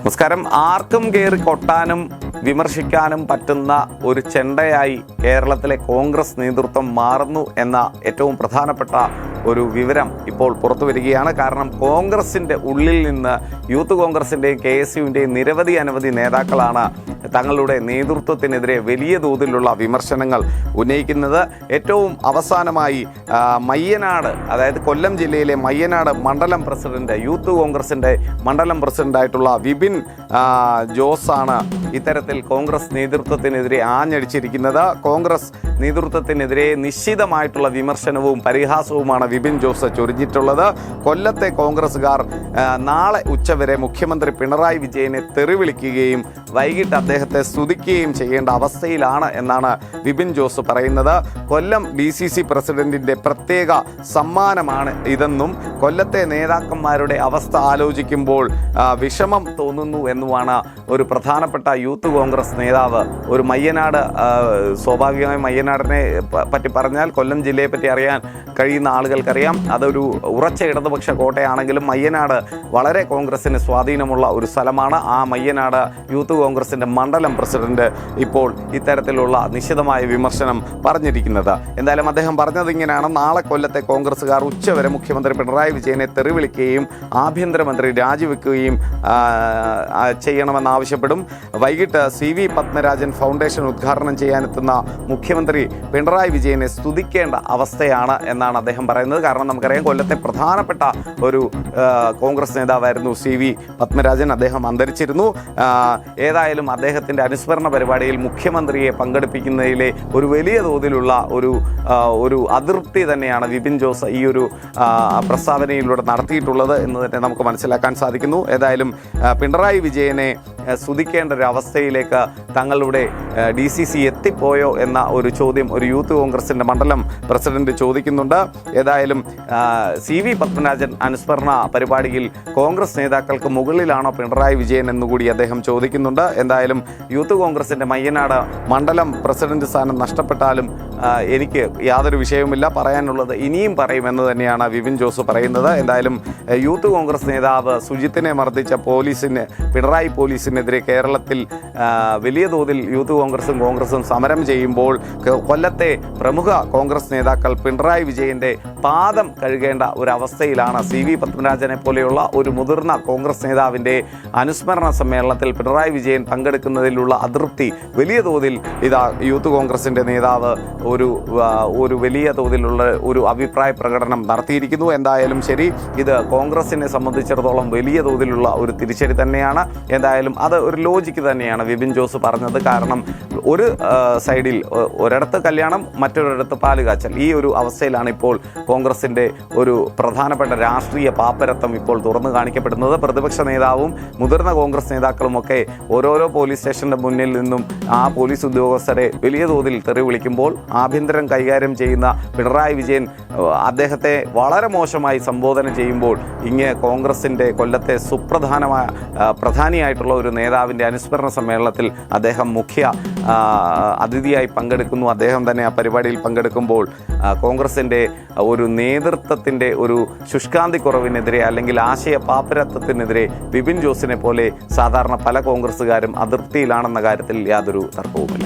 നമസ്കാരം. ആർക്കും കയറി കൊട്ടാനും വിമർശിക്കാനും പറ്റുന്ന ഒരു ചെണ്ടയായി കേരളത്തിലെ കോൺഗ്രസ് നേതൃത്വം മാറുന്നു എന്ന ഏറ്റവും പ്രധാനപ്പെട്ട ഒരു വിവരം ഇപ്പോൾ പുറത്തു വരികയാണ്. കാരണം കോൺഗ്രസിന്റെ ഉള്ളിൽ നിന്ന് യൂത്ത് കോൺഗ്രസിന്റെയും കെ എസ് യുവിന്റെയും നിരവധി അനവധി നേതാക്കളാണ് തങ്ങളുടെ നേതൃത്വത്തിനെതിരെ വലിയ തോതിലുള്ള വിമർശനങ്ങൾ ഉന്നയിക്കുന്നത് ഏറ്റവും അവസാനമായി മയ്യനാട് അതായത് കൊല്ലം ജില്ലയിലെ മയ്യനാട് മണ്ഡലം പ്രസിഡന്റ് യൂത്ത് കോൺഗ്രസിന്റെ മണ്ഡലം പ്രസിഡന്റായിട്ടുള്ള വിപിൻ ജോസാണ് ഇത്തരത്തിൽ കോൺഗ്രസ് നേതൃത്വത്തിനെതിരെ ആഞ്ഞടിച്ചിരിക്കുന്നത്. കോൺഗ്രസ് നേതൃത്വത്തിനെതിരെ നിശ്ചിതമായിട്ടുള്ള വിമർശനവും പരിഹാസവുമാണ് വിപിൻ ജോസ് ചൊരിഞ്ഞിട്ടുള്ളത്. കൊല്ലത്തെ കോൺഗ്രസ്സുകാർ നാളെ ഉച്ചവരെ മുഖ്യമന്ത്രി പിണറായി വിജയനെ തെറിവിളിക്കുകയും വൈകിട്ട് അദ്ദേഹത്തെ സ്തുതിക്കുകയും ചെയ്യേണ്ട അവസ്ഥയിലാണ് എന്നാണ് വിപിൻ ജോസ് പറയുന്നത്. കൊല്ലം ഡി സി സി പ്രസിഡന്റിന്റെ പ്രത്യേക സമ്മാനമാണ് ഇതെന്നും കൊല്ലത്തെ നേതാക്കന്മാരുടെ അവസ്ഥ ആലോചിക്കുമ്പോൾ വിഷമം തോന്നുന്നു എന്നുമാണ് ഒരു പ്രധാനപ്പെട്ട യൂത്ത് കോൺഗ്രസ് നേതാവ് ഒരു മയ്യനാട് സ്വാഭാവികമായി മയ്യനാടിനെ പറ്റി പറഞ്ഞാൽ കൊല്ലം ജില്ലയെ പറ്റി അറിയാൻ കഴിയുന്ന ആളുകൾക്കറിയാം. അതൊരു ഉറച്ച ഇടതുപക്ഷ കോട്ടയാണെങ്കിലും മയ്യനാട് വളരെ കോൺഗ്രസിന് സ്വാധീനമുള്ള ഒരു സ്ഥലമാണ്. ആ മയ്യനാട് യൂത്ത് കോൺഗ്രസിന്റെ മണ്ഡലം പ്രസിഡന്റ് ഇപ്പോൾ ഇത്തരത്തിലുള്ള നിശിതമായ വിമർശനം പറഞ്ഞിരിക്കുന്നത്. എന്തായാലും അദ്ദേഹം പറഞ്ഞത് ഇങ്ങനെയാണ്. നാളെ കൊല്ലത്തെ കോൺഗ്രസ്സുകാർ ഉച്ചവരെ മുഖ്യമന്ത്രി പിണറായി വിജയനെ തെറിവിളിക്കുകയും ആഭ്യന്തരമന്ത്രി രാജിവെക്കുകയും ചെയ്യണമെന്നാവശ്യപ്പെടും വൈകിട്ട് സി വി പത്മരാജൻ ഫൗണ്ടേഷൻ ഉദ്ഘാടനം ചെയ്യാനെത്തുന്ന മുഖ്യമന്ത്രി പിണറായി വിജയനെ സ്തുതിക്കേണ്ട അവസ്ഥയാണ് എന്നാണ് അദ്ദേഹം പറയുന്നത്. കാരണം നമുക്കറിയാം കൊല്ലത്തെ പ്രധാനപ്പെട്ട ഒരു കോൺഗ്രസ് നേതാവായിരുന്നു സി വി പത്മരാജൻ. അദ്ദേഹം അന്തരിച്ചിരുന്നു. ഏതായാലും അദ്ദേഹത്തിന്റെ അനുസ്മരണ പരിപാടിയിൽ മുഖ്യമന്ത്രിയെ പങ്കെടുപ്പിക്കുന്നതിലെ ഒരു വലിയ തോതിലുള്ള ഒരു ഒരു അതൃപ്തി തന്നെയാണ് വിപിൻ ജോസ് ഈ ഒരു പ്രസ്താവനയിലൂടെ നടത്തിയിട്ടുള്ളത് എന്ന് തന്നെ നമുക്ക് മനസ്സിലാക്കാൻ സാധിക്കുന്നു. ഏതായാലും പിണറായി വിജയനെ സ്തുതിക്കേണ്ട ഒരു അവസ്ഥയിലേക്ക് തങ്ങളുടെ ഡി സി സി എത്തിപ്പോയോ എന്ന ഒരു ചോദ്യം ഒരു യൂത്ത് കോൺഗ്രസിന്റെ മണ്ഡലം പ്രസിഡന്റ് ചോദിക്കുന്നുണ്ട്. ഏതായാലും സി വി പത്മരാജൻ അനുസ്മരണ പരിപാടിയിൽ കോൺഗ്രസ് നേതാക്കൾക്ക് മുകളിലാണോ പിണറായി വിജയൻ എന്നുകൂടി അദ്ദേഹം ചോദിക്കുന്നുണ്ട്. എന്തായാലും യൂത്ത് കോൺഗ്രസിന്റെ മയ്യനാട് മണ്ഡലം പ്രസിഡന്റ് സ്ഥാനം നഷ്ടപ്പെട്ടാലും എനിക്ക് യാതൊരു വിഷയവുമില്ല പറയാനുള്ളത് ഇനിയും പറയുമെന്ന് തന്നെയാണ് വിപിൻ ജോസ് പറയുന്നത്. എന്തായാലും യൂത്ത് കോൺഗ്രസ് നേതാവ് സുജിത്തിനെ മർദ്ദിച്ച പോലീസിന് പിണറായി പോലീസിനെതിരെ കേരളത്തിൽ വലിയ തോതിൽ യൂത്ത് കോൺഗ്രസും കോൺഗ്രസും സമരം ചെയ്യുമ്പോൾ കൊല്ലത്തെ പ്രമുഖ കോൺഗ്രസ് നേതാക്കൾ പിണറായി വിജയന്റെ പാദം കഴുകേണ്ട ഒരു അവസ്ഥയിലാണ് സി വി പത്മരാജനെ പോലെയുള്ള ഒരു മുതിർന്ന കോൺഗ്രസ് നേതാവിന്റെ അനുസ്മരണ സമ്മേളനത്തിൽ പിണറായി വിജയൻ പങ്കെടുക്കുന്നതിലുള്ള അതൃപ്തി വലിയ തോതിൽ ഇതാ യൂത്ത് കോൺഗ്രസിന്റെ നേതാവ് ഒരു ഒരു വലിയ തോതിലുള്ള ഒരു അഭിപ്രായ പ്രകടനം നടത്തിയിരിക്കുന്നു. എന്തായാലും ശരി ഇത് കോൺഗ്രസിനെ സംബന്ധിച്ചിടത്തോളം വലിയ തോതിലുള്ള ഒരു തിരിച്ചടി തന്നെയാണ്. എന്തായാലും അത് ഒരു ലോജിക്ക് തന്നെയാണ് വിപിൻ ജോസ് പറഞ്ഞത്. കാരണം ഒരു സൈഡിൽ ഒരിടത്ത് കല്യാണം മറ്റൊരിടത്ത് പാലുകാച്ചൽ ഈ ഒരു അവസ്ഥയിലാണ് ഇപ്പോൾ കോൺഗ്രസിന്റെ ഒരു പ്രധാനപ്പെട്ട രാഷ്ട്രീയ പാപ്പരത്വം ഇപ്പോൾ തുറന്നു കാണിക്കപ്പെടുന്നത്. പ്രതിപക്ഷ നേതാവും മുതിർന്ന കോൺഗ്രസ് നേതാക്കളുമൊക്കെ ഓരോരോ പോലീസ് സ്റ്റേഷന്റെ മുന്നിൽ നിന്നും ആ പോലീസ് ഉദ്യോഗസ്ഥരെ വലിയ തോതിൽ തെറി വിളിക്കുമ്പോൾ ആഭ്യന്തരം കൈകാര്യം ചെയ്യുന്ന പിണറായി വിജയൻ അദ്ദേഹത്തെ വളരെ മോശമായി സംബോധന ചെയ്യുമ്പോൾ ഇങ്ങ് കോൺഗ്രസിന്റെ കൊല്ലത്തെ സുപ്രധാനമായ പ്രധാനിയായിട്ടുള്ള ഒരു നേതാവിന്റെ അനുസ്മരണ സമ്മേളനത്തിൽ അദ്ദേഹം മുഖ്യ അതിഥിയായി പങ്കെടുക്കുന്നു. അദ്ദേഹം തന്നെ ആ പരിപാടിയിൽ പങ്കെടുക്കുമ്പോൾ കോൺഗ്രസിന്റെ ഒരു നേതൃത്വത്തിന്റെ ഒരു ശുഷ്കാന്തി കുറവിനെതിരെ അല്ലെങ്കിൽ ആശയ പാപ്പരത്വത്തിനെതിരെ ബിപിൻ ജോസിനെ പോലെ സാധാരണ പല കോൺഗ്രസ്സുകാരും അതിർത്തിയിലാണെന്ന കാര്യത്തിൽ യാതൊരു തർക്കവുമില്ല.